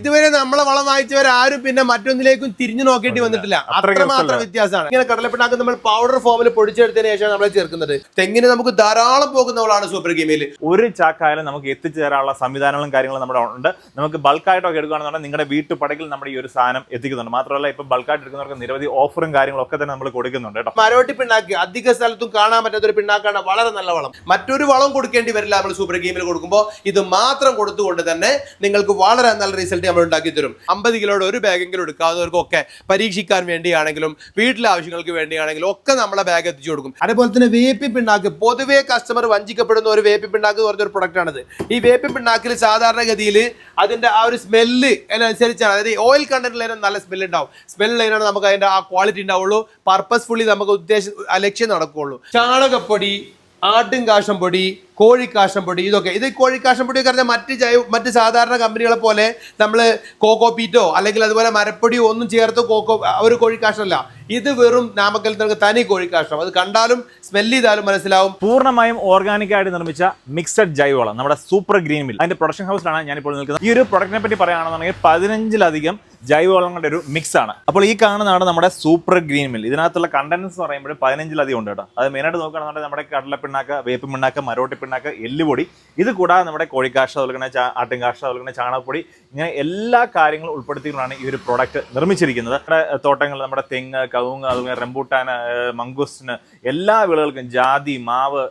ഇതുവരെ നമ്മളെ വളം വാങ്ങിച്ചവർ ആരും പിന്നെ മറ്റൊന്നിലേക്കും തിരിഞ്ഞു നോക്കേണ്ടി വന്നിട്ടില്ല. അത്രമാത്രം. വ്യത്യാസമാണ്. ഇങ്ങനെ കടലപ്പിണ്ണാക്ക് നമ്മൾ പൗഡർ ഫോമിൽ പൊടിച്ചെടുത്തതിന് ശേഷം നമ്മൾ ചേർക്കുന്നത്. തെങ്ങിന് നമുക്ക് ധാരാളം പോകുന്നവളാണ് സൂപ്പർ ഗെയിമിൽ ഒരു ചാക്കായാലും നമുക്ക് എത്തിച്ചേരാനുള്ള സംവിധാനങ്ങളും കാര്യങ്ങളും നമ്മുടെ ഉണ്ട്. നമുക്ക് ബൾക്കായിട്ടൊക്കെ എടുക്കുകയാണെന്നുണ്ടെങ്കിൽ നിങ്ങളുടെ വീട്ടുപടകിൽ നമ്മുടെ ഈ ഒരു സാധനം എത്തിക്കുന്നുണ്ട്. മാത്രമല്ല ഇപ്പം ബൾക്കായിട്ട് എടുക്കുന്നവർക്ക് നിരവധി ഓഫറും കാര്യങ്ങളും ഒക്കെ തന്നെ നമ്മൾ കൊടുക്കുന്നുണ്ട് കേട്ടോ. മരോട്ടി പിണ്ണാക്ക് അധിക സ്ഥലത്തും കാണാൻ പറ്റാത്ത ഒരു പിണ്ണാക്കാണ് വളരെ നല്ല വളം. മറ്റൊരു വളം കൊടുക്കേണ്ടി വരില്ല നമ്മൾ സൂപ്പർ ഗെയിമിൽ കൊടുക്കുമ്പോൾ ഇത് മാത്രം കൊടുത്തുകൊണ്ട് തന്നെ നിങ്ങൾക്ക് വളരെ നല്ല റിസൾട്ട് നമ്മൾ ഉണ്ടാക്കി തരും. അമ്പത് കിലോയുടെ ഒരു ബാഗെങ്കിലും എടുക്കാവുന്നവർക്കൊക്കെ പരീക്ഷിക്കാൻ വേണ്ടിയാണെങ്കിലും വീട്ടിലെ ആവശ്യങ്ങൾക്ക് വേണ്ടിയാണെങ്കിലും ഒക്കെ നമ്മളെ ബാഗ് എത്തിച്ചു കൊടുക്കും. അതേപോലെ തന്നെ വേപ്പി പിണ്ണാക്ക്. പൊതുവേ കസ്റ്റമർ വഞ്ചിക്കപ്പെടുന്ന ഒരു വേപ്പി പിണ്ണാക്ക് എന്ന് പറഞ്ഞൊരു പ്രൊഡക്റ്റ് ആണിത്. ഈ വേപ്പി പിണ്ണാക്കിൽ സാധാരണഗതിയിൽ അതിന്റെ ആ ഒരു സ്മെല്ല് അതിനനുസരിച്ചാണ്. അതായത് ഓയിൽ കണ്ടന്റിലും നല്ല സ്മെല്ല് ഉണ്ടാവും. സ്മെല്ലിലാണ് നമുക്ക് അതിന്റെ ആ ക്വാളിറ്റി ഉണ്ടാവുള്ളൂ. പർപ്പസ്ഫുള്ളി നമുക്ക് ഉദ്ദേശം ലക്ഷ്യം നടക്കുകയുള്ളൂ. ചാണകപ്പൊടി ആട്ടും കാശം പൊടി കോഴിക്കാശം പൊടി ഇതൊക്കെ. ഇത് കോഴിക്കാശം പൊടി ഒക്കെ പറഞ്ഞാൽ മറ്റ് ജൈവ മറ്റ് സാധാരണ കമ്പനികളെ പോലെ നമ്മൾ കോക്കോ പീറ്റോ അല്ലെങ്കിൽ അതുപോലെ മരപ്പൊടിയോ ഒന്നും ചേർത്ത് കോക്കോ ഒരു കോഴിക്കാശമല്ല ഇത് വെറും നാമക്കൽ തനി കോഴിക്കാശം. അത് കണ്ടാലും സ്മെല്ല് ചെയ്താലും മനസ്സിലാവും. പൂർണമായും ഓർഗാനിക് ആയിട്ട് നിർമ്മിച്ച മിക്സഡ് ജൈവവളം. നമ്മുടെ സൂപ്പർ ഗ്രീൻ മിൽ അതിന്റെ പ്രൊഡക്ഷൻ ഹൗസിലാണ് ഞാനിപ്പോൾ നിൽക്കുന്നത്. ഈ ഒരു പ്രൊഡക്റ്റിനെ പറ്റി പറയുകയാണെന്നുണ്ടെങ്കിൽ പതിനഞ്ചിലധികം ജൈവവളങ്ങളുടെ ഒരു മിക്സ് ആണ്. അപ്പോൾ ഈ കാണുന്നതാണ് നമ്മുടെ സൂപ്പർ ഗ്രീൻ മിൽ ഇതിനകത്തുള്ള കണ്ടൻസ് എന്ന് പറയുമ്പോൾ പതിനഞ്ചിലധികം ഉണ്ട് കേട്ടോ. അത് മെയിനായിട്ട് നോക്കുകയാണെന്നുണ്ടെങ്കിൽ നമ്മുടെ കടലപ്പിണ്ണാക്ക വേപ്പ് പിണ്ണാക്ക മരോട്ടി പിണ്ണാക്ക് എല്ലുപൊടി. ഇത് കൂടാതെ നമ്മുടെ കോഴിക്കാഷ്ട അതുപോലെ തന്നെ ആട്ടിൻകാഷ്ട അതുപോലെ തന്നെ ചാണകപ്പൊടി. ഇങ്ങനെ എല്ലാ കാര്യങ്ങളും ഉൾപ്പെടുത്തിക്കൊണ്ടാണ് ഈ ഒരു പ്രോഡക്റ്റ് നിർമ്മിച്ചിരിക്കുന്നത്. നമ്മുടെ തോട്ടങ്ങൾ നമ്മുടെ തെങ്ങ് കവുങ്ങ് അതുപോലെ റംബൂട്ടാൻ മംഗൂസ്റ്റിന് എല്ലാ വിളകൾക്കും ജാതി മാവ്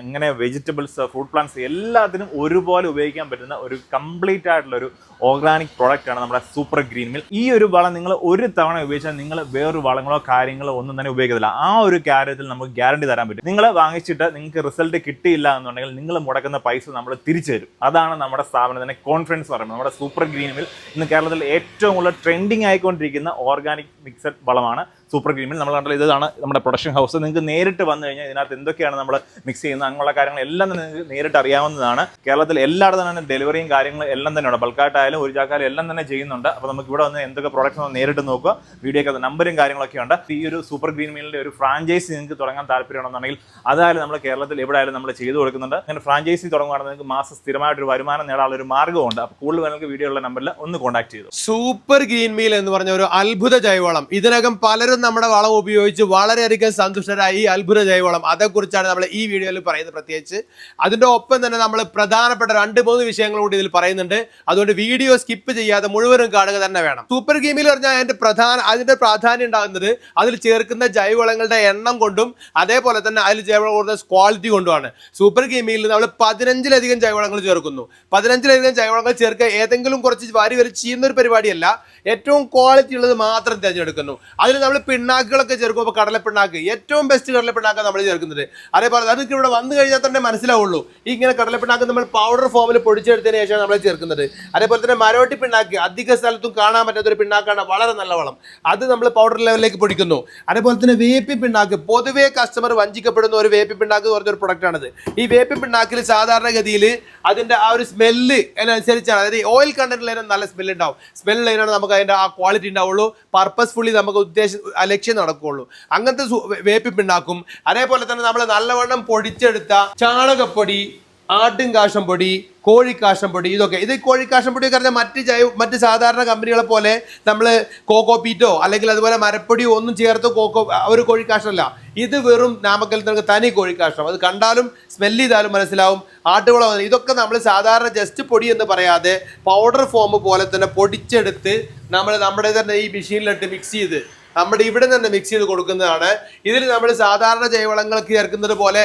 അങ്ങനെ വെജിറ്റബിൾസ് ഫ്രൂട്ട് പ്ലാന്റ്സ് എല്ലാത്തിനും ഒരുപോലെ ഉപയോഗിക്കാൻ പറ്റുന്ന ഒരു കംപ്ലീറ്റ് ആയിട്ടുള്ള ഒരു ഓർഗാനിക് പ്രോഡക്റ്റ് ആണ് നമ്മുടെ സൂപ്പർ ഗ്രീൻ മിൽ ഈ ഒരു വളം നിങ്ങൾ ഒരു തവണ ഉപയോഗിച്ചാൽ നിങ്ങൾ വേറൊരു വളങ്ങളോ കാര്യങ്ങളോ ഒന്നും തന്നെ ഉപയോഗിക്കത്തില്ല. ആ ഒരു കാര്യത്തിൽ നമുക്ക് ഗ്യാരണ്ടി തരാൻ പറ്റും. നിങ്ങൾ വാങ്ങിച്ചിട്ട് നിങ്ങൾക്ക് റിസൾട്ട് കിട്ടിയില്ല എന്നുണ്ടെങ്കിൽ നിങ്ങൾ മുടക്കുന്ന പൈസ നമ്മൾ തിരിച്ചു തരും. അതാണ് നമ്മുടെ സ്ഥാപനത്തിന്റെ കോൺഫിഡൻസ് പറയുന്നത്. നമ്മുടെ സൂപ്പർ ഗ്രീൻ മിൽ ഇന്ന് കേരളത്തിൽ ഏറ്റവും കൂടുതൽ ട്രെൻഡിങ് ആയിക്കൊണ്ടിരിക്കുന്ന ഓർഗാനിക് മിക്സഡ് വളമാണ് സൂപ്പർ ഗ്രീൻ മിൽ നമ്മൾ കണ്ടത് ഇതാണ് നമ്മുടെ പ്രൊഡക്ഷൻ ഹൗസ്. നിങ്ങൾക്ക് നേരിട്ട് വന്നു കഴിഞ്ഞാൽ ഇതിനകത്ത് എന്തൊക്കെയാണ് നമ്മൾ മിക്സ് ചെയ്യുന്നത് അങ്ങനെയുള്ള കാര്യങ്ങൾ എല്ലാം തന്നെ നിങ്ങൾക്ക് നേരിട്ട് അറിയാവുന്നതാണ്. കേരളത്തിൽ എല്ലായിടത്തും തന്നെ ഡെലിവറിയും കാര്യങ്ങളും എല്ലാം തന്നെ ഉണ്ട്. ബൾക്കായിട്ടായാലും ഒരു ചാക്കാലും എല്ലാം തന്നെ ചെയ്യുന്നുണ്ട്. അപ്പോൾ നമുക്ക് ഇവിടെ വന്ന് എന്തൊക്കെ പ്രോഡക്റ്റ്സ് നേരിട്ട് നോക്കുക. വീഡിയോക്ക് നമ്പറും കാര്യങ്ങളൊക്കെ ഉണ്ട്. ഈ ഒരു സൂപ്പർ ഗ്രീൻ മീലിന്റെ ഒരു ഫ്രാഞ്ചൈസി നിങ്ങൾക്ക് തുടങ്ങാൻ താല്പര്യമുണ്ടെന്നുണ്ടെങ്കിൽ അതായാലും നമ്മൾ കേരളത്തിൽ എവിടെ ആയാലും നമ്മൾ ചെയ്തു കൊടുക്കുന്നുണ്ട്. അങ്ങനെ ഫ്രാഞ്ചൈസി തുടങ്ങുകയാണെങ്കിൽ നിങ്ങൾക്ക് മാസം സ്ഥിരമായിട്ടൊരു വരുമാനം നേടാനുള്ള ഒരു മാർഗമുണ്ട്. അപ്പോൾ കൂടുതൽ നിങ്ങൾക്ക് വീഡിയോ ഉള്ള നമ്പറിൽ ഒന്ന് കോൺടാക്ട് ചെയ്തു. സൂപ്പർ ഗ്രീൻ മീൽ എന്ന് പറഞ്ഞ ഒരു അത്ഭുത ജൈവളം ഇതിനകം പലരും നമ്മുടെ വളം ഉപയോഗിച്ച് വളരെയധികം സന്തുഷ്ടരായി ഈ അത്ഭുത ജൈവവളം. അതേക്കുറിച്ചാണ് നമ്മൾ ഈ വീഡിയോയിൽ പറയുന്നത് പ്രത്യേകിച്ച്. അതിന്റെ ഒപ്പം തന്നെ നമ്മൾ പ്രധാനപ്പെട്ട രണ്ട് മൂന്ന് വിഷയങ്ങൾ കൂടി ഇതിൽ പറയുന്നുണ്ട്. അതുകൊണ്ട് വീഡിയോ സ്കിപ്പ് ചെയ്യാതെ മുഴുവനും കാണുക തന്നെ വേണം. സൂപ്പർ ഗ്രീൻ ഗെയിമിൽ പറഞ്ഞാൽ അതിന്റെ പ്രധാന അതിന്റെ പ്രാധാന്യം ഉണ്ടാകുന്നത് അതിൽ ചേർക്കുന്ന ജൈവളങ്ങളുടെ എണ്ണം കൊണ്ടും അതേപോലെ തന്നെ അതിൽ ജൈവവളം കൊടുക്കുന്ന ക്വാളിറ്റി കൊണ്ടുമാണ്. സൂപ്പർ ഗ്രീൻ ഗെയിമിൽ നമ്മൾ പതിനഞ്ചിലധികം ജൈവളങ്ങൾ ചേർക്കുന്നു. പതിനഞ്ചിലധികം ജൈവളങ്ങൾ ചേർക്കുക ഏതെങ്കിലും കുറച്ച് വാരി വരെ ചെയ്യുന്ന ഒരു പരിപാടിയല്ല. ഏറ്റവും ക്വാളിറ്റി ഉള്ളത് മാത്രം തിരഞ്ഞെടുക്കുന്നു. അതിൽ നമ്മൾ പിണ്ണാക്കുകളൊക്കെ ചേർക്കും. അപ്പോൾ കടലപ്പിണ്ണാക്ക് ഏറ്റവും ബെസ്റ്റ് കടലപ്പിണ്ണാക്ക് നമ്മൾ ചേർക്കുന്നത്. അതേപോലെ അതൊക്കെ ഇവിടെ വന്നു കഴിഞ്ഞാൽ തന്നെ മനസ്സിലാവുള്ളൂ. ഈ ഇങ്ങനെ കടലപ്പിണ്ണാക്ക് നമ്മൾ പൗഡർ ഫോമിൽ പൊടിച്ചെടുത്തതിന് ശേഷം നമ്മൾ ചേർക്കുന്നത്. അതേപോലെ തന്നെ മരോട്ടി പിണ്ണാക്ക് അധിക സ്ഥലത്തും കാണാൻ പറ്റാത്തൊരു പിണ്ണാക്കാണ്. വളരെ നല്ല വളം. അത് നമ്മൾ പൗഡർ ലെവലിലേക്ക് പൊടിക്കുന്നു. അതേപോലെ തന്നെ വേപ്പി പിണ്ണാക്ക്. പൊതുവേ കസ്റ്റമർ വഞ്ചിക്കപ്പെടുന്ന ഒരു വേപ്പി പിണ്ണാക്ക് എന്ന് പറഞ്ഞൊരു പ്രൊഡക്റ്റാണത് ഈ വേപ്പി പിണ്ണാക്കിൽ സാധാരണഗതിയിൽ അതിന്റെ ആ ഒരു സ്മെല്ല് അതിനനുസരിച്ചാണ് അതായത് ഓയിൽ കണ്ടന്റിലും നല്ല സ്മെല്ല് ഉണ്ടാവും. സ്മെല്ലിലാണ് നമുക്ക് അതിന്റെ ആ ക്വാളിറ്റി ഉണ്ടാവുള്ളൂ. പർപ്പസ്ഫുള്ളി നമുക്ക് ഉദ്ദേശം ലക്ഷ്യം നടക്കുകയുള്ളൂ. അങ്ങനത്തെ വേപ്പിപ്പുണ്ടാക്കും അതേപോലെ തന്നെ നമ്മൾ നല്ലവണ്ണം പൊടിച്ചെടുത്ത ചാണകപ്പൊടി ആട്ടും കാശം പൊടി കോഴിക്കാശം പൊടി ഇതൊക്കെ. ഇത് കോഴിക്കാശം പൊടി ഒക്കെ പറഞ്ഞാൽ മറ്റ് ജൈവ മറ്റ് സാധാരണ കമ്പനികളെ പോലെ നമ്മൾ കോക്കോ പീറ്റോ അല്ലെങ്കിൽ അതുപോലെ മരപ്പൊടിയോ ഒന്നും ചേർത്ത് കോക്കോ ഒരു കോഴിക്കാശമല്ല. ഇത് വെറും നാമക്കൽ തനി കോഴിക്കാശം. അത് കണ്ടാലും സ്മെല്ല് ചെയ്താലും മനസ്സിലാവും ആട്ടുകുളം ഇതൊക്കെ നമ്മൾ സാധാരണ ജസ്റ്റ് പൊടി എന്ന് പറയാതെ പൗഡർ ഫോം പോലെ തന്നെ പൊടിച്ചെടുത്ത് നമ്മൾ നമ്മുടെ തന്നെ ഈ മെഷീനിലിട്ട് മിക്സ് ചെയ്ത് നമ്മുടെ ഇവിടെ തന്നെ മിക്സ് ചെയ്ത് കൊടുക്കുന്നതാണ്. ഇതിൽ നമ്മൾ സാധാരണ ജൈവവളങ്ങൾ ചേർക്കുന്നത് പോലെ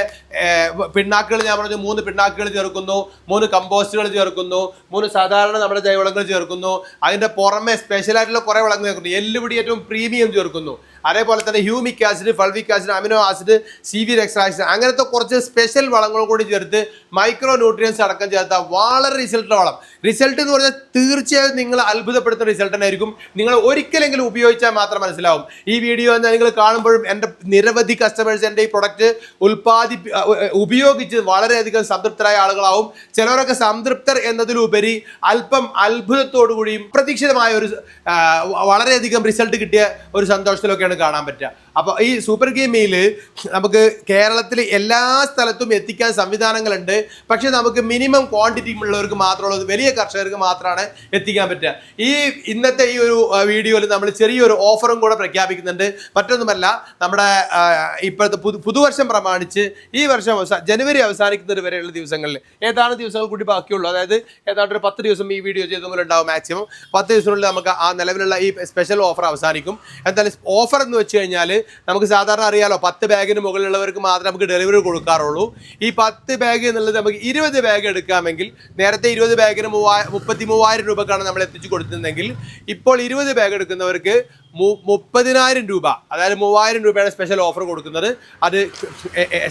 പിണ്ണാക്കുകൾ ഞാൻ പറഞ്ഞു മൂന്ന് പിണ്ണാക്കുകൾ ചേർക്കുന്നു മൂന്ന് കമ്പോസ്റ്റുകൾ ചേർക്കുന്നു മൂന്ന് സാധാരണ നമ്മുടെ ജൈവവളങ്ങൾ ചേർക്കുന്നു. അതിന്റെ പുറമെ സ്പെഷ്യലായിട്ടുള്ള കുറേ വളങ്ങൾ ചേർക്കുന്നു. എല്ലുപൊടി ഏറ്റവും പ്രീമിയം ചേർക്കുന്നു. അതേപോലെ തന്നെ humic acid fulvic acid amino acid C V acid അങ്ങനത്തെ കുറച്ച് സ്പെഷ്യൽ വളങ്ങൾ കൂടി ചേർത്ത് മൈക്രോ ന്യൂട്രിയൻസ് അടക്കം ചേർത്ത വളരെ റിസൾട്ട് വളം. റിസൾട്ട് എന്ന് പറഞ്ഞാൽ തീർച്ചയായും നിങ്ങൾ അത്ഭുതപ്പെടുത്തുന്ന റിസൾട്ട് തന്നെ ആയിരിക്കും നിങ്ങൾ ഒരിക്കലെങ്കിലും ഉപയോഗിച്ചാൽ മാത്രം മനസ്സിലാവും. ഈ വീഡിയോ നിങ്ങൾ കാണുമ്പോഴും എന്റെ നിരവധി കസ്റ്റമേഴ്സ് എന്റെ ഈ പ്രൊഡക്റ്റ് ഉൽപ്പാദി ഉപയോഗിച്ച് വളരെയധികം സംതൃപ്തരായ ആളുകളാവും. ചിലവരൊക്കെ സംതൃപ്തർ എന്നതിലുപരി അല്പം അത്ഭുതത്തോടു കൂടിയും പ്രതീക്ഷിതമായ ഒരു വളരെയധികം റിസൾട്ട് കിട്ടിയ ഒരു സന്തോഷത്തിലൊക്കെയാണ് കാണാൻ പറ്റുക. അപ്പൊ ഈ സൂപ്പർ ഗെയിമിൽ നമുക്ക് കേരളത്തിൽ എല്ലാ സ്ഥലത്തും എത്തിക്കാൻ സംവിധാനങ്ങളുണ്ട്. പക്ഷേ നമുക്ക് മിനിമം ക്വാണ്ടിറ്റി ഉള്ളവർക്ക് മാത്രമുള്ളത് വലിയ കർഷകർക്ക് മാത്രമാണ് എത്തിക്കാൻ പറ്റുക. ഈ ഇന്നത്തെ ഈ ഒരു വീഡിയോയിൽ നമ്മൾ ചെറിയൊരു ഓഫറും കൂടെ പ്രഖ്യാപിക്കുന്നുണ്ട്. മറ്റൊന്നുമല്ല നമ്മുടെ ഇപ്പോഴത്തെ പുതു പുതുവർഷം പ്രമാണിച്ച് ഈ വർഷം ജനുവരി അവസാനിക്കുന്നത് വരെയുള്ള ദിവസങ്ങളിൽ ഏതാണ് ദിവസങ്ങൾ കൂടി ബാക്കിയുള്ളൂ? അതായത് ഏതാണ്ട് ഒരു പത്ത് ദിവസം ഈ വീഡിയോ ചെയ്ത പോലെ ഉണ്ടാവും മാക്സിമം പത്ത് ദിവസത്തിനുള്ളിൽ നമുക്ക് ആ നിലവിലുള്ള ഈ സ്പെഷ്യൽ ഓഫർ അവസാനിക്കും. എന്തായാലും ഓഫർ എന്ന് വെച്ച് കഴിഞ്ഞാൽ നമുക്ക് സാധാരണ അറിയാലോ പത്ത് ബാഗിന് മുകളിലുള്ളവർക്ക് മാത്രമേ നമുക്ക് ഡെലിവറി കൊടുക്കാറുള്ളൂ. ഈ പത്ത് ബാഗ് എന്നുള്ളത് നമുക്ക് ഇരുപത് ബാഗ് എടുക്കാമെങ്കിൽ നേരത്തെ ഇരുപത് ബാഗിന് മൂവാ മുപ്പത്തി മൂവായിരം രൂപക്കാണ് നമ്മൾ എത്തിച്ചു കൊടുത്തിരുന്നെങ്കിൽ ഇപ്പോൾ ഇരുപത് ബാഗ് എടുക്കുന്നവർക്ക് മുപ്പതിനായിരം രൂപ അതായത് മൂവായിരം രൂപയാണ് സ്പെഷ്യൽ ഓഫർ കൊടുക്കുന്നത്. അത്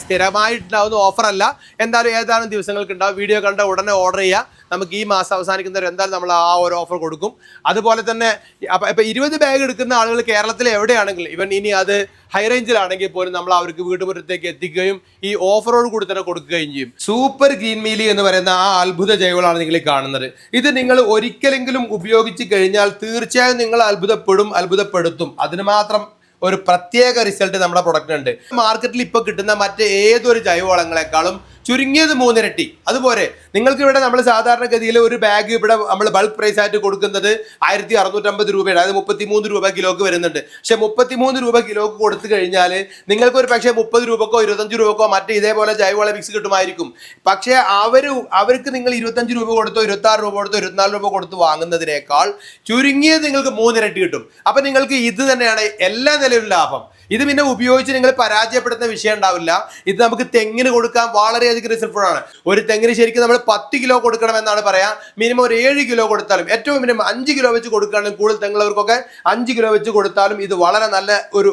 സ്ഥിരമായിട്ടുണ്ടാവുന്ന ഓഫർ അല്ല. എന്തായാലും ഏതാനും ദിവസങ്ങൾക്ക് ഉണ്ടാവും. വീഡിയോ കണ്ട ഉടനെ ഓർഡർ ചെയ്യുക. നമുക്ക് ഈ മാസം അവസാനിക്കുന്നവർ എന്തായാലും നമ്മൾ ആ ഒരു ഓഫർ കൊടുക്കും. അതുപോലെ തന്നെ അപ്പം ഇപ്പം ഇരുപത് ബാഗ് എടുക്കുന്ന ആളുകൾ കേരളത്തിൽ എവിടെയാണെങ്കിലും ഇവൻ ഇനി അത് ഹൈ റേഞ്ചിലാണെങ്കിൽ പോലും നമ്മൾ അവർക്ക് വീട്ടുമുറ്റത്തേക്ക് എത്തിക്കുകയും ഈ ഓഫറോട് കൂടി തന്നെ കൊടുക്കുകയും ചെയ്യും. സൂപ്പർ ഗ്രീൻ മീലി എന്ന് പറയുന്ന ആ അത്ഭുത ജൈവളാണ് നിങ്ങൾ കാണുന്നത്. ഇത് നിങ്ങൾ ഒരിക്കലെങ്കിലും ഉപയോഗിച്ച് കഴിഞ്ഞാൽ തീർച്ചയായും നിങ്ങൾ അത്ഭുതപ്പെടും അത്ഭുതപ്പെടുത്തും. അതിന് മാത്രം ഒരു പ്രത്യേക റിസൾട്ട് നമ്മുടെ പ്രൊഡക്റ്റിനുണ്ട് മാർക്കറ്റിൽ ഇപ്പോൾ കിട്ടുന്ന മറ്റ് ഏതൊരു ജൈവവളങ്ങളെക്കാളും ചുരുങ്ങിയത് മൂന്നിരട്ടി. അതുപോലെ നിങ്ങൾക്ക് ഇവിടെ നമ്മൾ സാധാരണഗതിയിൽ ഒരു ബാഗ് ഇവിടെ നമ്മൾ ബൾക്ക് പ്രൈസ് ആയിട്ട് കൊടുക്കുന്നത് ആയിരത്തി അറുന്നൂറ്റമ്പത് രൂപയുടെ അതായത് മുപ്പത്തിമൂന്ന് രൂപ കിലോക്ക് വരുന്നുണ്ട്. പക്ഷെ മുപ്പത്തിമൂന്ന് രൂപ കിലോക്ക് കൊടുത്തു കഴിഞ്ഞാൽ നിങ്ങൾക്ക് ഒരു പക്ഷേ മുപ്പത് രൂപക്കോ ഇരുപത്തഞ്ച് രൂപക്കോ മറ്റേ ഇതേപോലെ ജൈവവള മിക്സ് കിട്ടുമായിരിക്കും. പക്ഷേ അവർ അവർക്ക് നിങ്ങൾ ഇരുപത്തഞ്ച് രൂപ കൊടുത്തോ ഇരുപത്തി ആറ് രൂപ കൊടുത്തോ ഇരുപത്തിനാല് രൂപ കൊടുത്ത് വാങ്ങുന്നതിനേക്കാൾ ചുരുങ്ങിയത് നിങ്ങൾക്ക് മൂന്നിരട്ടി കിട്ടും. അപ്പം നിങ്ങൾക്ക് ഇത് തന്നെയാണ് എല്ലാ നിലയിലും ലാഭം. ഇത് പിന്നെ ഉപയോഗിച്ച് നിങ്ങൾ പരാജയപ്പെടുന്ന വിഷയം ഉണ്ടാവില്ല. ഇത് നമുക്ക് തെങ്ങിന് കൊടുക്കാൻ വളരെയധികം റിസൾട്ട്ഫുൾ ആണ്. ഒരു തെങ്ങിന് ശരിക്കും നമ്മൾ പത്ത് കിലോ കൊടുക്കണം എന്നാണ് പറയാ. മിനിമം ഒരു ഏഴ് കിലോ കൊടുത്താലും ഏറ്റവും മിനിമം അഞ്ച് കിലോ വെച്ച് കൊടുക്കുകയാണെങ്കിൽ കൂടുതൽ തെങ്ങുള്ളവർക്കൊക്കെ അഞ്ച് കിലോ വെച്ച് കൊടുത്താലും ഇത് വളരെ നല്ല ഒരു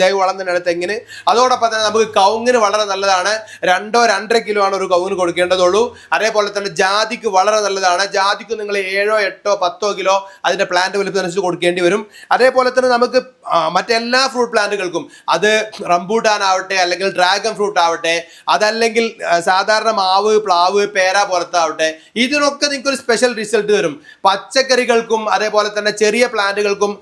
ജൈവ ജൈവവളം തന്നെയാണ് തെങ്ങിന്. അതോടൊപ്പം തന്നെ നമുക്ക് കവുങ്ങിന് വളരെ നല്ലതാണ്. രണ്ടോ രണ്ടര കിലോ ആണ് ഒരു കൗങ്ങിന് കൊടുക്കേണ്ടതുള്ളൂ. അതേപോലെ തന്നെ ജാതിക്ക് വളരെ നല്ലതാണ്. ജാതിക്ക് നിങ്ങൾ ഏഴോ എട്ടോ പത്തോ കിലോ അതിന്റെ പ്ലാന്റ് വലുപ്പത്തിനനുസരിച്ച് കൊടുക്കേണ്ടി വരും. അതേപോലെ തന്നെ നമുക്ക് മറ്റെല്ലാ ഫ്രൂട്ട് പ്ലാന്റുകൾക്കും അത് റംബൂട്ടാൻ ആവട്ടെ അല്ലെങ്കിൽ ഡ്രാഗൺ ഫ്രൂട്ട് ആവട്ടെ അതല്ലെങ്കിൽ സാധാരണ മാവ് പ്ലാവ് പേര പോലത്തെ ആവട്ടെ ഇതിനൊക്കെ നിങ്ങൾക്ക് ഒരു സ്പെഷ്യൽ റിസൾട്ട് തരും. പച്ചക്കറികൾക്കും അതേപോലെ തന്നെ ചെറിയ പ്ലാന്റുകൾക്കും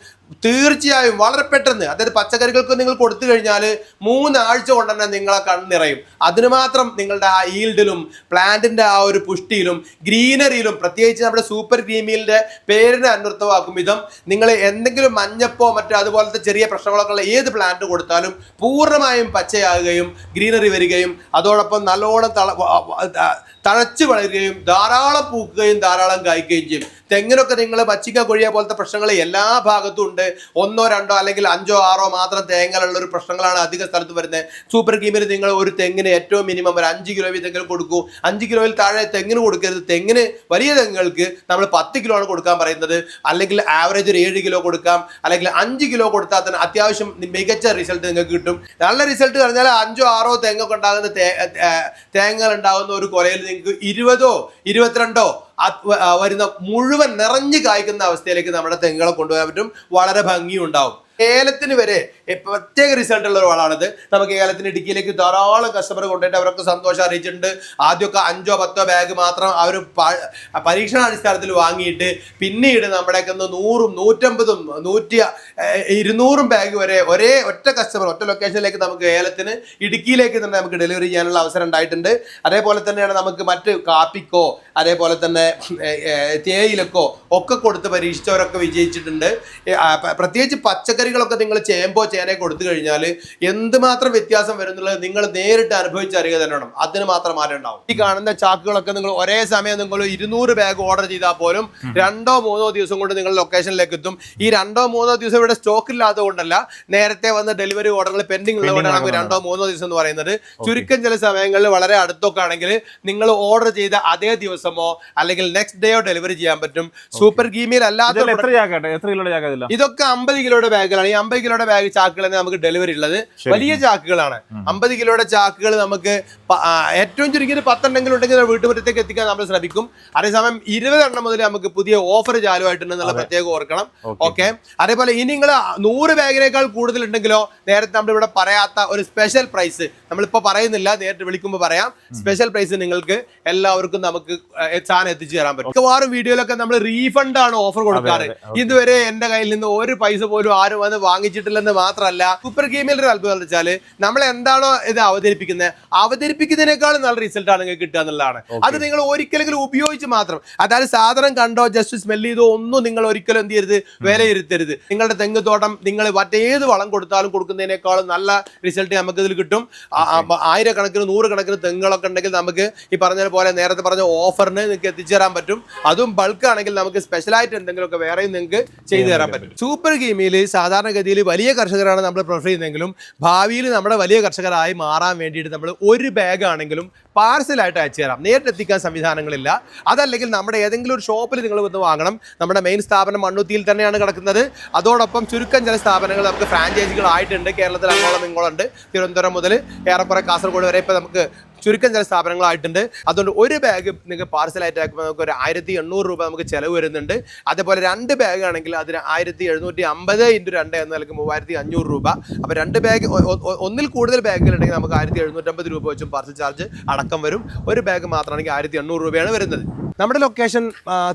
തീർച്ചയായും വളരെ പെട്ടെന്ന് അതായത് പച്ചക്കറികൾക്ക് നിങ്ങൾ കൊടുത്തു കഴിഞ്ഞാൽ മൂന്നാഴ്ച കൊണ്ട് തന്നെ നിങ്ങളെ കണ്ണിറയും അതിന് മാത്രം നിങ്ങളുടെ ആ ഈൽഡിലും പ്ലാന്റിന്റെ ആ ഒരു പുഷ്ടിയിലും ഗ്രീനറിയിലും പ്രത്യേകിച്ച് നമ്മുടെ സൂപ്പർ ഗ്രീമീലിന്റെ പേരിനെ അന്വർത്ഥമാക്കും വിധം നിങ്ങൾ എന്തെങ്കിലും മഞ്ഞപ്പോ മറ്റോ അതുപോലത്തെ ചെറിയ പ്രശ്നങ്ങളൊക്കെ ഉള്ള ഏത് പ്ലാന്റ് കൊടുത്താലും പൂർണമായും പച്ചയാകുകയും ഗ്രീനറി വരികയും അതോടൊപ്പം നല്ലോണം തള തഴച്ചു വളരുകയും ധാരാളം പൂക്കുകയും ധാരാളം കായ്ക്കുകയും ചെയ്യും. തെങ്ങിനൊക്കെ നിങ്ങൾ പച്ചിക്ക കൊഴിയ പോലത്തെ പ്രശ്നങ്ങൾ എല്ലാ ഭാഗത്തും ഉണ്ട്. ഒന്നോ രണ്ടോ അല്ലെങ്കിൽ അഞ്ചോ ആറോ മാത്രം തേങ്ങകളുള്ള ഒരു പ്രശ്നങ്ങളാണ് അധിക സ്ഥലത്ത് വരുന്നത്. സൂപ്പർ കീമിന് നിങ്ങൾ ഒരു തെങ്ങിന് ഏറ്റവും മിനിമം ഒരു അഞ്ച് കിലോ വീതെങ്കിലും കൊടുക്കൂ. അഞ്ച് കിലോയിൽ താഴെ തെങ്ങിന് കൊടുക്കരുത്. തെങ്ങിന് വലിയ തെങ്ങുകൾക്ക് നമ്മൾ പത്ത് കിലോ ആണ് കൊടുക്കാൻ പറയുന്നത്. അല്ലെങ്കിൽ ആവറേജ് ഒരു ഏഴ് കിലോ കൊടുക്കാം. അല്ലെങ്കിൽ അഞ്ച് കിലോ കൊടുത്താൽ തന്നെ അത്യാവശ്യം മികച്ച റിസൾട്ട് നിങ്ങൾക്ക് കിട്ടും. നല്ല റിസൾട്ട് പറഞ്ഞാൽ അഞ്ചോ ആറോ തെങ്ങൊക്കെ ഉണ്ടാകുന്ന തേങ്ങകൾ ഉണ്ടാകുന്ന ഒരു കൊലയിൽ നിങ്ങൾക്ക് ഇരുപതോ ഇരുപത്തിരണ്ടോ വരുന്ന മുഴുവൻ നിറഞ്ഞു കായ്ക്കുന്ന അവസ്ഥയിലേക്ക് നമ്മുടെ തെങ്ങുകളെ കൊണ്ടുപോകാൻ പറ്റും. വളരെ ഭംഗിയുണ്ടാവും. ഏലത്തിന് വരെ പ്രത്യേക റിസൾട്ട് ഉള്ള ഒരു വളമാണിത് നമുക്ക് ഏലത്തിന് ഇടുക്കിയിലേക്ക് ധാരാളം കസ്റ്റമർ കൊണ്ടുപോയിട്ട് അവരൊക്കെ സന്തോഷം അറിയിച്ചിട്ടുണ്ട്. ആദ്യമൊക്കെ അഞ്ചോ പത്തോ ബാഗ് മാത്രം അവർ പരീക്ഷണാടിസ്ഥാനത്തിൽ വാങ്ങിയിട്ട് പിന്നീട് നമ്മുടെയൊക്കെ ഒന്ന് നൂറും നൂറ്റമ്പതും നൂറ്റി ഇരുന്നൂറും ബാഗ് വരെ ഒരേ ഒറ്റ കസ്റ്റമർ ഒറ്റ ലൊക്കേഷനിലേക്ക് നമുക്ക് ഏലത്തിന് ഇടുക്കിയിലേക്ക് തന്നെ നമുക്ക് ഡെലിവറി ചെയ്യാനുള്ള അവസരം ഉണ്ടായിട്ടുണ്ട്. അതേപോലെ തന്നെയാണ് നമുക്ക് മറ്റ് കാപ്പിക്കോ അതേപോലെ തന്നെ തേയിലക്കോ ഒക്കെ കൊടുത്ത് പരീക്ഷിച്ചവരൊക്കെ വിജയിച്ചിട്ടുണ്ട്. പ്രത്യേകിച്ച് പച്ചക്കറികളൊക്കെ നിങ്ങൾ ചേമ്പോ ചേനയോ കൊടുത്തു കഴിഞ്ഞാൽ എന്തുമാത്രം വ്യത്യാസം വരുന്നുള്ളത് നിങ്ങൾ നേരിട്ട് അനുഭവിച്ചറിയുക തന്നെ വേണം. അതിന് മാത്രം മാറ്റം ഉണ്ടാവും. ഈ കാണുന്ന ചാക്കുകളൊക്കെ നിങ്ങൾ ഒരേ സമയം നിങ്ങൾ ഇരുന്നൂറ് ബാഗ് ഓർഡർ ചെയ്താൽ പോലും രണ്ടോ മൂന്നോ ദിവസം കൊണ്ട് നിങ്ങൾ ലൊക്കേഷനിലേക്ക് എത്തും. ഈ രണ്ടോ മൂന്നോ ദിവസം ഇവിടെ സ്റ്റോക്ക് ഇല്ലാത്തത് കൊണ്ടല്ല നേരത്തെ വന്ന ഡെലിവറി ഓർഡറുകൾ പെൻഡിങ് ഉള്ളതുകൊണ്ടാണ് നമുക്ക് രണ്ടോ മൂന്നോ ദിവസം എന്ന് പറയുന്നത്. ചുരുക്കം ചില സമയങ്ങളിൽ വളരെ അടുത്തൊക്കെ ആണെങ്കിൽ നിങ്ങൾ ഓർഡർ ചെയ്ത അതേ ദിവസമോ അല്ലെങ്കിൽ നെക്സ്റ്റ് ഡേയോ ഡെലിവറി ചെയ്യാൻ പറ്റും. സൂപ്പർ ഗീമിയിൽ അല്ലാത്ത ഇതില്ല ഇതൊക്കെ അമ്പത് കിലോയുടെ ബാഗുകളാണ് ഈ അമ്പത് കിലോയുടെ ബാഗ് ചാക്കുകൾ തന്നെ നമുക്ക് ഡെലിവറി ഉള്ളത്. വലിയ ചാക്കുകളാണ്. അമ്പത് കിലോയുടെ ചാക്കുകൾ നമുക്ക് ഏറ്റവും ഏറ്റവും ചുരുങ്ങിയത് പത്തെണ്ണെങ്കിലും ഉണ്ടെങ്കിൽ വീട്ടുമുറ്റത്തേക്ക് എത്തിക്കാൻ നമ്മൾ ശ്രമിക്കും. അതേസമയം ഇരുപതെണ്ണം മുതൽ നമുക്ക് പുതിയ ഓഫർ ചാലുമായിട്ടുണ്ടെന്നുള്ള പ്രത്യേകം ഓർക്കണം. ഓക്കെ. അതേപോലെ ഇനി നിങ്ങൾ നൂറ് ബാഗിനേക്കാൾ കൂടുതൽ ഉണ്ടെങ്കിലോ നേരത്തെ നമ്മൾ ഇവിടെ പറയാത്ത ഒരു സ്പെഷ്യൽ പ്രൈസ് നമ്മളിപ്പോ പറയുന്നില്ല നേരിട്ട് വിളിക്കുമ്പോൾ പറയാം. സ്പെഷ്യൽ പ്രൈസ് നിങ്ങൾക്ക് എല്ലാവർക്കും നമുക്ക് സാധനം എത്തിച്ചു തരാൻ പറ്റും. മിക്കവാറും വീഡിയോയിലൊക്കെ നമ്മൾ റീഫണ്ട് ആണ് ഓഫർ കൊടുക്കാറ്. ഇതുവരെ എന്റെ കയ്യിൽ നിന്ന് ഒരു പൈസ പോലും ആരും വന്ന് വാങ്ങിച്ചിട്ടില്ലെന്ന് മാത്രം മാത്രമല്ല സൂപ്പർ ഗെയിമിൽ ഒരു അത്ഭുതം എന്ന് വെച്ചാൽ നമ്മൾ എന്താണോ ഇത് അവതരിപ്പിക്കുന്നത് അവതരിപ്പിക്കുന്നതിനേക്കാളും നല്ല റിസൾട്ട് ആണ് നിങ്ങൾക്ക് കിട്ടുക എന്നുള്ളതാണ്. അത് നിങ്ങൾ ഒരിക്കലെങ്കിലും ഉപയോഗിച്ച് മാത്രം. അതായത് സാധനം കണ്ടോ ജസ്റ്റ് സ്മെൽ ചെയ്തോ ഒന്നും നിങ്ങൾ ഒരിക്കലും എന്ത് ചെയ്യരുത് വിലയിരുത്തരുത്. നിങ്ങളുടെ തെങ്ങ് തോട്ടം നിങ്ങൾ മറ്റേത് വളം കൊടുത്താലും കൊടുക്കുന്നതിനേക്കാളും നല്ല റിസൾട്ട് നമുക്ക് ഇതിൽ കിട്ടും. ആയിരക്കണക്കിന് നൂറുകണക്കിന് തെങ്ങുകളൊക്കെ ഉണ്ടെങ്കിൽ നമുക്ക് ഈ പറഞ്ഞ പോലെ നേരത്തെ പറഞ്ഞ ഓഫറിന് നിങ്ങൾക്ക് എത്തിച്ചേരാൻ പറ്റും. അതും ബൾക്ക് ആണെങ്കിൽ നമുക്ക് സ്പെഷ്യലായിട്ട് എന്തെങ്കിലുമൊക്കെ വേറെയും നിങ്ങൾക്ക് ചെയ്തു തരാൻ പറ്റും. സൂപ്പർ ഗെയിമിൽ സാധാരണഗതിയിൽ വലിയ കർഷകരാണ് നമ്മൾ പ്രിഫർ ചെയ്യുന്നതെങ്കിലും ഭാവിയിൽ നമ്മുടെ വലിയ കർഷകരായി മാറാൻ വേണ്ടിയിട്ട് നമ്മൾ ഒരു ബാഗ് ആണെങ്കിലും പാർസലായിട്ട് അയച്ചു തരാം. നേരിട്ട് എത്തിക്കാൻ സംവിധാനങ്ങളില്ല. അതല്ലെങ്കിൽ നമ്മുടെ ഏതെങ്കിലും ഒരു ഷോപ്പിൽ നിങ്ങൾ വന്ന് വാങ്ങണം. നമ്മുടെ മെയിൻ സ്ഥാപനം മണ്ണുത്തിയിൽ തന്നെയാണ് കിടക്കുന്നത്. അതോടൊപ്പം ചുരുക്കം ചില സ്ഥാപനങ്ങൾ നമുക്ക് ഫ്രാഞ്ചൈസികളായിട്ടുണ്ട് കേരളത്തിൽ അങ്ങോളം ഇങ്ങോളം ഉണ്ട്. തിരുവനന്തപുരം മുതൽ ഏറെക്കുറെ കാസർഗോഡ് വരെ ഇപ്പോൾ നമുക്ക് ചുരുക്കം ചില സ്ഥാപനങ്ങളായിട്ടുണ്ട്. അതുകൊണ്ട് ഒരു ബാഗ് നിങ്ങൾക്ക് പാർസലായിട്ട് ആക്കുമ്പോൾ നമുക്ക് ഒരു ആയിരത്തി എണ്ണൂറ് രൂപ നമുക്ക് ചിലവ് വരുന്നുണ്ട്. അതേപോലെ രണ്ട് ബാഗ് ആണെങ്കിൽ അതിന് ആയിരത്തി എഴുന്നൂറ്റി അമ്പത് ഇന്റു രണ്ട് എന്ന നിലയ്ക്ക് മൂവായിരത്തി അഞ്ഞൂറ് രൂപ. അപ്പോൾ രണ്ട് ബാഗ് ഒന്നിൽ കൂടുതൽ ബാഗുകളുണ്ടെങ്കിൽ നമുക്ക് ആയിരത്തി എഴുന്നൂറ്റമ്പത് രൂപ വെച്ചും പാർസൽ ചാർജ് അടക്കം വരും. ഒരു ബാഗ് മാത്രമാണെങ്കിൽ ആയിരത്തി എണ്ണൂറ് രൂപയാണ് വരുന്നത്. നമ്മുടെ ലൊക്കേഷൻ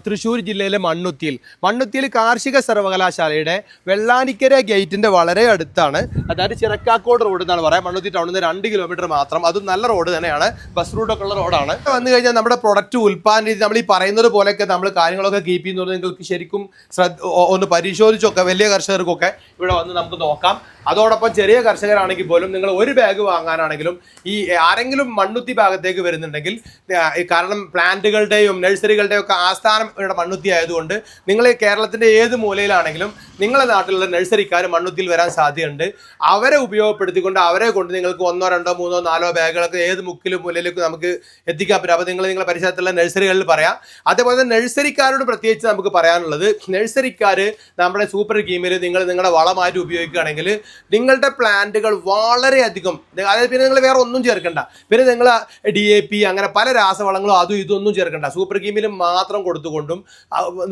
തൃശ്ശൂർ ജില്ലയിലെ മണ്ണുത്തിയിൽ. മണ്ണുത്തിയിൽ കാർഷിക സർവകലാശാലയുടെ വെള്ളാനിക്കര ഗേറ്റിന്റെ വളരെ അടുത്താണ്. അതായത് ചിറക്കാക്കോട് റോഡ് എന്നാണ് പറയാം. മണ്ണുത്തി ടൗണിൽ നിന്ന് രണ്ട് കിലോമീറ്റർ മാത്രം. അതും നല്ല റോഡ് തന്നെയാണ്. ബസ് റൂട്ടൊക്കെ ഉള്ള റോഡാണ് വന്നു കഴിഞ്ഞാൽ നമ്മുടെ പ്രൊഡക്റ്റ് ഉൽപ്പാദന രീതി നമ്മൾ ഈ പറയുന്നത് പോലെയൊക്കെ നമ്മൾ കാര്യങ്ങളൊക്കെ കീപ്പ് ചെയ്യുന്നത് നിങ്ങൾക്ക് ശരിക്കും ശ്രദ്ധ ഒന്ന് പരിശോധിച്ചൊക്കെ വലിയ കർഷകർക്കൊക്കെ ഇവിടെ വന്ന് നമുക്ക് നോക്കാം. അതോടൊപ്പം ചെറിയ കർഷകരാണെങ്കിൽ പോലും നിങ്ങൾ ഒരു ബാഗ് വാങ്ങാനാണെങ്കിലും ഈ ആരെങ്കിലും മണ്ണുത്തി ഭാഗത്തേക്ക് വരുന്നുണ്ടെങ്കിൽ കാരണം പ്ലാന്റുകളുടെയും നഴ്സറികളുടെയും ഒക്കെ ആസ്ഥാനം ഇവിടെ മണ്ണുത്തി ആയതുകൊണ്ട് നിങ്ങൾ കേരളത്തിന്റെ ഏത് മൂലയിലാണെങ്കിലും നിങ്ങളുടെ നാട്ടിലുള്ള നഴ്സറിക്കാർ മണ്ണുത്തിയിൽ വരാൻ സാധ്യതയുണ്ട്. അവരെ ഉപയോഗപ്പെടുത്തിക്കൊണ്ട് അവരെ കൊണ്ട് നിങ്ങൾക്ക് ഒന്നോ രണ്ടോ മൂന്നോ നാലോ ബാഗുകളൊക്കെ ഏത് മുക്കിലും മൂലയിലേക്ക് നമുക്ക് എത്തിക്കാൻ പറ്റും. അപ്പോൾ നിങ്ങൾ നിങ്ങളുടെ പരിസരത്തുള്ള നഴ്സറികളിൽ പറയാം. അതേപോലെ തന്നെ നഴ്സറിക്കാരോട് പ്രത്യേകിച്ച് നമുക്ക് പറയാനുള്ളത് നഴ്സറിക്കാർ നമ്മുടെ സൂപ്പർ ഗീമിൽ നിങ്ങൾ നിങ്ങളുടെ വളമായിട്ട് ഉപയോഗിക്കുകയാണെങ്കിൽ നിങ്ങളുടെ പ്ലാന്റുകൾ വളരെയധികം അതായത് പിന്നെ നിങ്ങൾ വേറെ ഒന്നും ചേർക്കണ്ട. പിന്നെ നിങ്ങൾ ഡി എ പി അങ്ങനെ പല രാസവളങ്ങളും അതും ഇതൊന്നും ചേർക്കണ്ട. സൂപ്പർ ഗീമിൽ മാത്രം കൊടുത്തുകൊണ്ടും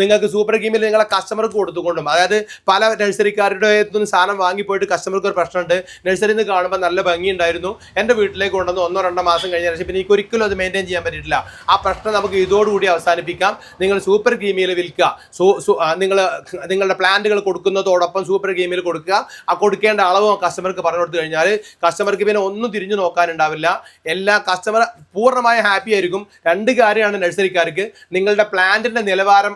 നിങ്ങൾക്ക് സൂപ്പർ ഗീമിൽ നിങ്ങളെ കസ്റ്റമർക്ക് കൊടുത്തുകൊണ്ടും അതായത് പല നഴ്സറിക്കാരുടെ നിന്ന് സാധനം വാങ്ങിപ്പോയിട്ട് കസ്റ്റമർക്ക് ഒരു പ്രശ്നമുണ്ട്. നഴ്സറിയിൽ നിന്ന് കാണുമ്പോൾ നല്ല ഭംഗിയുണ്ടായിരുന്നു. എന്റെ വീട്ടിലേക്ക് കൊണ്ടുവന്ന് ഒന്നോ രണ്ടോ മാസം കഴിഞ്ഞ ശേഷം പിന്നെ എനിക്ക് ഒരിക്കലും അത് മെയിന്റെയിൻ ചെയ്യാൻ പറ്റിയിട്ടില്ല. ആ പ്രശ്നം നമുക്ക് ഇതോടുകൂടി അവസാനിപ്പിക്കാം. നിങ്ങൾ സൂപ്പർ ഗീമിൽ വിൽക്കുക. നിങ്ങൾ നിങ്ങളുടെ പ്ലാന്റുകൾ കൊടുക്കുന്നതോടൊപ്പം സൂപ്പർ ഗെയിമിൽ കൊടുക്കുക. ആ കൊടുക്കേണ്ട അളവ് കസ്റ്റമർക്ക് പറഞ്ഞു കൊടുത്തു കഴിഞ്ഞാൽ കസ്റ്റമർക്ക് പിന്നെ ഒന്നും തിരിഞ്ഞു നോക്കാനുണ്ടാവില്ല. എല്ലാ കസ്റ്റമർ പൂർണമായ ഹാപ്പി ആയിരിക്കും. രണ്ട് കാര്യമാണ് നഴ്സറിക്കാർക്ക്. നിങ്ങളുടെ പ്ലാന്റിന്റെ നിലവാരം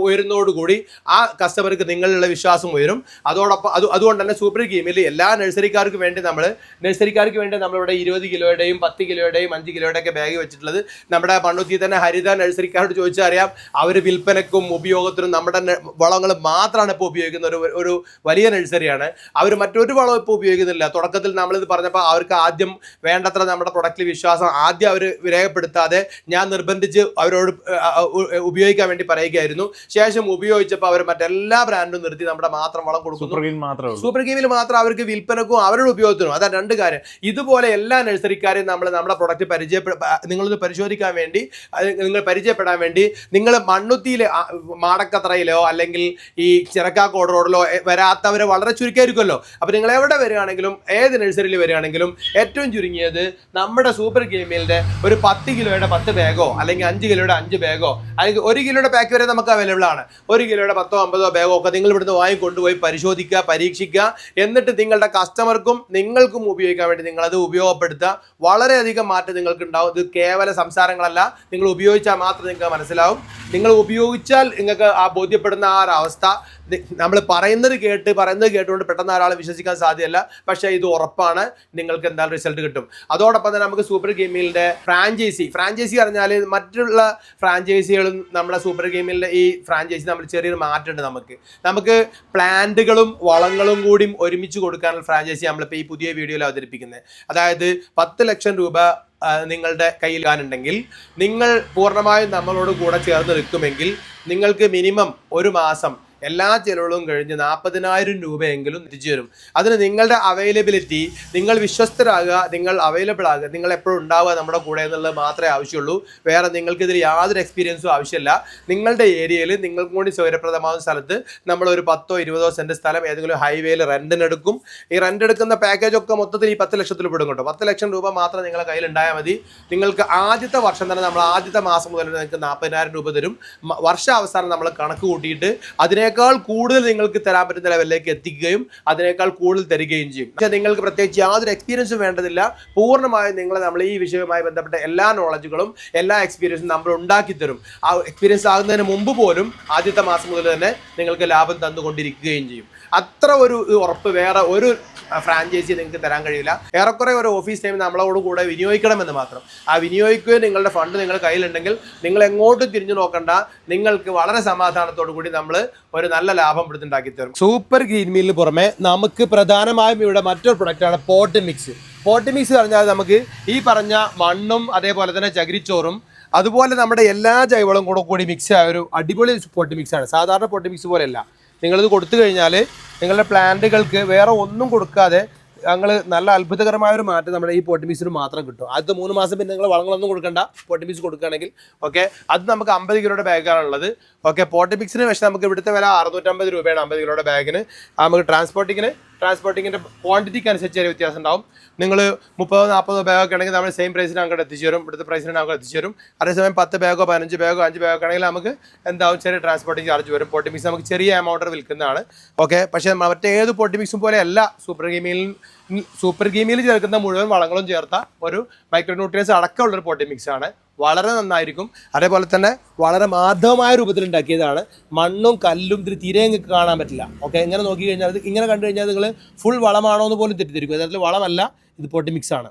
ഉയരുന്നതോടുകൂടി ആ കസ്റ്റമർക്ക് നിങ്ങളിലുള്ള വിശ്വാസം ഉയരും. അതോടൊപ്പം അത് അതുകൊണ്ട് തന്നെ സൂപ്പർ ഗെയിമിൽ എല്ലാ നഴ്സറിക്കാർക്ക് വേണ്ടി നമ്മൾ നഴ്സറിക്കാർക്ക് വേണ്ടി നമ്മളിവിടെ ഇരുപത് കിലോയുടെയും പത്ത് കിലോയുടെയും അഞ്ച് കിലോയുടെ ഒക്കെ ബാഗ് വെച്ചിട്ടുള്ളത് നമ്മുടെ പണ്ടുത്തി തന്നെ ഹരിത നഴ്സറിക്കാരോട് ചോദിച്ചാൽ അറിയാം അവർ വിൽപ്പനക്കും ഉപയോഗത്തിനും നമ്മുടെ വളങ്ങൾ മാത്രമാണ് ഇപ്പോൾ ഉപയോഗിക്കുന്ന ഒരു ഒരു വലിയ നഴ്സറിയാണ്. അവർ മറ്റൊരു വളം ഇപ്പോൾ ഉപയോഗിക്കുന്നില്ല. തുടക്കത്തിൽ നമ്മളിത് പറഞ്ഞപ്പോൾ അവർക്ക് ആദ്യം വേണ്ടത്ര നമ്മുടെ പ്രൊഡക്റ്റിൽ വിശ്വാസം ആദ്യം അവർ രേഖപ്പെടുത്താതെ ഞാൻ നിർബന്ധിച്ച് അവരോട് ഉപയോഗിക്കാൻ വേണ്ടി പറയുകയായിരുന്നു. ശേഷം ഉപയോഗിച്ചപ്പോൾ അവർ മറ്റെല്ലാ ബ്രാൻഡും നിർത്തി നമ്മുടെ മാത്രം വളം കൊടുക്കുന്നു. സൂപ്പർ ഗെയിമിൽ മാത്രം അവർക്ക് വിൽപ്പനക്കും അവരുടെ ഉപയോഗത്തിനും. അതാ രണ്ട് കാര്യം. ഇതുപോലെ എല്ലാ നഴ്സറിക്കാരെയും നമ്മൾ നമ്മുടെ പ്രൊഡക്റ്റ് പരിചയപ്പെടുത്ത നിങ്ങളൊന്ന് പരിശോധിക്കാൻ വേണ്ടി നിങ്ങൾ പരിചയപ്പെടാൻ വേണ്ടി നിങ്ങൾ മണ്ണുത്തിയിൽ മാടക്കത്രയിലോ അല്ലെങ്കിൽ ഈ ചിറക്കാക്കോട് റോഡിലോ വരാത്തവരെ വളരെ ചുരുക്കമായിരിക്കുമല്ലോ അപ്പോൾ നിങ്ങൾ എവിടെ വരികയാണെങ്കിലും ഏത് നഴ്സറിയിൽ വരികയാണെങ്കിലും ഏറ്റവും ചുരുങ്ങിയത് നമ്മുടെ സൂപ്പർ ഗെയിമിന്റെ ഒരു പത്ത് കിലോയുടെ പത്ത് ബാഗോ അല്ലെങ്കിൽ അഞ്ച് കിലോയുടെ അഞ്ച് ബാഗോ? അല്ലെങ്കിൽ ഒരു കിലോയുടെ പാക്ക് വരെ നമുക്ക് അവൈലബിൾ ആണ്. ഒരു കിലോയുടെ പത്തോ അമ്പതോ ബാഗോ ഒക്കെ നിങ്ങൾ ഇവിടുന്ന് വാങ്ങി കൊണ്ടുപോയി പരിശോധിക്കുക പരീക്ഷിക്കുക. എന്നിട്ട് നിങ്ങളുടെ കസ്റ്റമർക്കും നിങ്ങൾക്കും ഉപയോഗിക്കാൻ വേണ്ടി നിങ്ങളത് ഉപയോഗപ്പെടുത്തുക. വളരെയധികം മാറ്റം നിങ്ങൾക്ക് ഉണ്ടാവും ഇത് കേവല സംസാരങ്ങളല്ല. നിങ്ങൾ ഉപയോഗിച്ചാൽ മാത്രം നിങ്ങൾക്ക് മനസ്സിലാവും. നിങ്ങൾ ഉപയോഗിച്ചാൽ നിങ്ങൾക്ക് ആ ബോധ്യപ്പെടുന്ന ആ ഒരു അവസ്ഥ. നമ്മൾ പറയുന്നത് കേട്ട് പറയുന്നത് കേട്ടുകൊണ്ട് പെട്ടെന്ന് ഒരാളെ വിശ്വസിക്കാൻ സാധ്യമല്ല പക്ഷേ ഇത് ഉറപ്പാണ്. നിങ്ങൾക്ക് എന്തായാലും റിസൾട്ട് കിട്ടും. അതോടൊപ്പം തന്നെ നമുക്ക് സൂപ്പർ ഗെയിമിലിന്റെ ഫ്രാഞ്ചൈസി ഫ്രാഞ്ചൈസി പറഞ്ഞാൽ മറ്റുള്ള ഫ്രാഞ്ചൈസികളും നമ്മുടെ സൂപ്പർ ഗെയിമിലെ ഈ ഫ്രാഞ്ചൈസി നമ്മൾ ചെറിയൊരു മാറ്റമുണ്ട് നമുക്ക്. നമുക്ക് പ്ലാന്റുകളും വളങ്ങളും കൂടിയും ഒരുമിച്ച് കൊടുക്കാനുള്ള ഫ്രാഞ്ചൈസി നമ്മളിപ്പോൾ ഈ പുതിയ വീഡിയോയിൽ അവതരിപ്പിക്കുന്നത് അതായത് പത്ത് ലക്ഷം രൂപ നിങ്ങളുടെ കയ്യിൽ ഉണ്ടെങ്കിൽ നിങ്ങൾ പൂർണമായും നമ്മളോട് കൂടെ ചേർന്ന് നിൽക്കുമെങ്കിൽ നിങ്ങൾക്ക് മിനിമം ഒരു മാസം എല്ലാ ചിലവുകളും കഴിഞ്ഞ് നാൽപ്പതിനായിരം രൂപയെങ്കിലും തിരിച്ചു വരും അതിന് നിങ്ങളുടെ അവൈലബിലിറ്റി നിങ്ങൾ വിശ്വസ്തരാകുക നിങ്ങൾ അവൈലബിൾ ആകുക നിങ്ങൾ എപ്പോഴും ഉണ്ടാവുക നമ്മുടെ കൂടെ എന്നുള്ളത് മാത്രമേ ആവശ്യമുള്ളൂ. വേറെ നിങ്ങൾക്ക് ഇതിൽ യാതൊരു എക്സ്പീരിയൻസും ആവശ്യമില്ല. നിങ്ങളുടെ ഏരിയയിൽ നിങ്ങൾക്കും കൂടി സൗകര്യപ്രദമാകുന്ന സ്ഥലത്ത് നമ്മൾ ഒരു പത്തോ ഇരുപതോ സെന്റ് സ്ഥലം ഏതെങ്കിലും ഹൈവേയിൽ റെന്റിന് എടുക്കും. ഈ റെന്റ് എടുക്കുന്ന പാക്കേജ് ഒക്കെ മൊത്തത്തിൽ ഈ പത്ത് ലക്ഷത്തിൽ പെടും കേട്ടോ. പത്ത് ലക്ഷം രൂപ മാത്രം നിങ്ങളുടെ കയ്യിൽ ഉണ്ടായാൽ മതി. നിങ്ങൾക്ക് ആദ്യത്തെ വർഷം തന്നെ നമ്മൾ ആദ്യത്തെ മാസം മുതൽ നിങ്ങൾക്ക് നാൽപ്പതിനായിരം രൂപ തരും. വർഷാവസാനം നമ്മൾ കണക്ക് കൂട്ടിയിട്ട് അതിനെ അതിനേക്കാൾ കൂടുതൽ നിങ്ങൾക്ക് തരാൻ പറ്റുന്ന ലെവലിലേക്ക് എത്തിക്കുകയും അതിനേക്കാൾ കൂടുതൽ തരികയും ചെയ്യും. പക്ഷേ നിങ്ങൾക്ക് പ്രത്യേകിച്ച് യാതൊരു എക്സ്പീരിയൻസും വേണ്ടതില്ല. പൂർണമായും നിങ്ങൾ നമ്മൾ ഈ വിഷയവുമായി ബന്ധപ്പെട്ട എല്ലാ നോളജുകളും എല്ലാ എക്സ്പീരിയൻസും നമ്മൾ ഉണ്ടാക്കി തരും. ആ എക്സ്പീരിയൻസ് ആകുന്നതിന് മുമ്പ് പോലും ആദ്യത്തെ മാസം മുതൽ തന്നെ നിങ്ങൾക്ക് ലാഭം തന്നുകൊണ്ടിരിക്കുകയും ചെയ്യും. അത്ര ഒരു ഉറപ്പ് വേറെ ഒരു ഫ്രാഞ്ചൈസി നിങ്ങൾക്ക് തരാൻ കഴിയില്ല. ഏറെക്കുറെ ഒരു ഓഫീസ് ടൈം നമ്മളോട് കൂടെ വിനിയോഗിക്കണമെന്ന് മാത്രം. ആ വിനിയോഗിക്കുകയും നിങ്ങളുടെ ഫണ്ട് നിങ്ങൾ കയ്യിലുണ്ടെങ്കിൽ നിങ്ങൾ എങ്ങോട്ടും തിരിഞ്ഞു നോക്കണ്ട. നിങ്ങൾക്ക് വളരെ സമാധാനത്തോടു കൂടി നമ്മൾ ഒരു നല്ല ലാഭം പിടുത്തുണ്ടാക്കി തരും. സൂപ്പർ ഗ്രീൻ മീലിന് പുറമെ നമുക്ക് പ്രധാനമായും ഇവിടെ മറ്റൊരു പ്രൊഡക്റ്റാണ് പോട്ട് മിക്സ് പോട്ട് മിക്സ് പറഞ്ഞാൽ നമുക്ക് ഈ പറഞ്ഞ മണ്ണും അതേപോലെ തന്നെ ചകിരിച്ചോറും അതുപോലെ നമ്മുടെ എല്ലാ ജൈവളവും കൂടെ കൂടി മിക്സ് ആയ ഒരു അടിപൊളി പോട്ട് മിക്സ് ആണ്. സാധാരണ പോട്ട് മിക്സ് പോലെയല്ല. നിങ്ങളിത് കൊടുത്തു കഴിഞ്ഞാൽ നിങ്ങളുടെ പ്ലാന്റുകൾക്ക് വേറെ ഒന്നും കൊടുക്കാതെ ഞങ്ങൾ നല്ല അത്ഭുതകരമായ ഒരു മാറ്റം നമ്മുടെ ഈ പോട്ടിമീസിന് മാത്രം കിട്ടും. അടുത്ത മൂന്ന് മാസം പിന്നെ നിങ്ങൾ വളങ്ങളൊന്നും കൊടുക്കണ്ട. പോട്ടിമീസ് കൊടുക്കുകയാണെങ്കിൽ ഓക്കെ അത് നമുക്ക് അമ്പത് കിലോയുടെ ബാഗാണുള്ളത് ഓക്കെ പോട്ടിമിക്സിന് പക്ഷേ നമുക്ക് ഇവിടുത്തെ വില അറുന്നൂറ്റമ്പത് രൂപയാണ് അമ്പത് കിലോയുടെ ബാഗിന്. നമുക്ക് ട്രാൻസ്പോർട്ടിങ്ങിന് ട്രാൻസ്പോർട്ടിങ്ങിന്റെ ക്വാണ്ടിറ്റിക്ക് അനുസരിച്ച് ചെറിയ വ്യത്യാസം ഉണ്ടാവും. നിങ്ങൾ മുപ്പതോ നാൽപ്പതോ ബാഗൊക്കെ ആണെങ്കിൽ നമ്മൾ സെയിം പ്രൈസിന് അങ്ങോട്ട് എത്തിച്ചു തരും. ഇവിടുത്തെ പ്രൈസിന് നമുക്ക് എത്തിച്ചു തരും. അതേസമയം പത്ത് ബാഗോ പതിനഞ്ച് ബാഗോ അഞ്ച് ബാഗോ ആണെങ്കിൽ നമുക്ക് എന്താവും ചെറിയ ട്രാൻസ്പോർട്ടിങ് ചാർജ് വരും. പോട്ടി മിക്സ് നമുക്ക് ചെറിയ എമൗണ്ട് വിൽക്കുന്നതാണ്. ഓക്കെ പക്ഷേ മറ്റേത് പോട്ടി മിക്സും പോലെ അല്ല സൂപ്പർ ഗീമിയിൽ സൂപ്പർ ഗീമിയിൽ ചേർക്കുന്ന മുഴുവൻ വളങ്ങളും ചേർത്ത ഒരു മൈക്രോന്യൂട്രിയൻസ് അടക്കമുള്ള ഒരു പോട്ടി മിക്സ് ആണ്. വളരെ നന്നായിരിക്കും. അതേപോലെ തന്നെ വളരെ മാധവമായ രൂപത്തിൽ ഉണ്ടാക്കിയതാണ് മണ്ണും കല്ലും ഇതിൽ തീരെ നിങ്ങൾക്ക് കാണാൻ പറ്റില്ല. ഓക്കെ ഇങ്ങനെ നോക്കി കഴിഞ്ഞാൽ ഇങ്ങനെ കണ്ടു കഴിഞ്ഞാൽ നിങ്ങൾ ഫുൾ വളമാണോ എന്ന് പോലും തെറ്റിദ്ധരിക്കും. യഥാർത്ഥത്തിൽ വളമല്ല ഇത് പോട്ടി മിക്സ് ആണ്.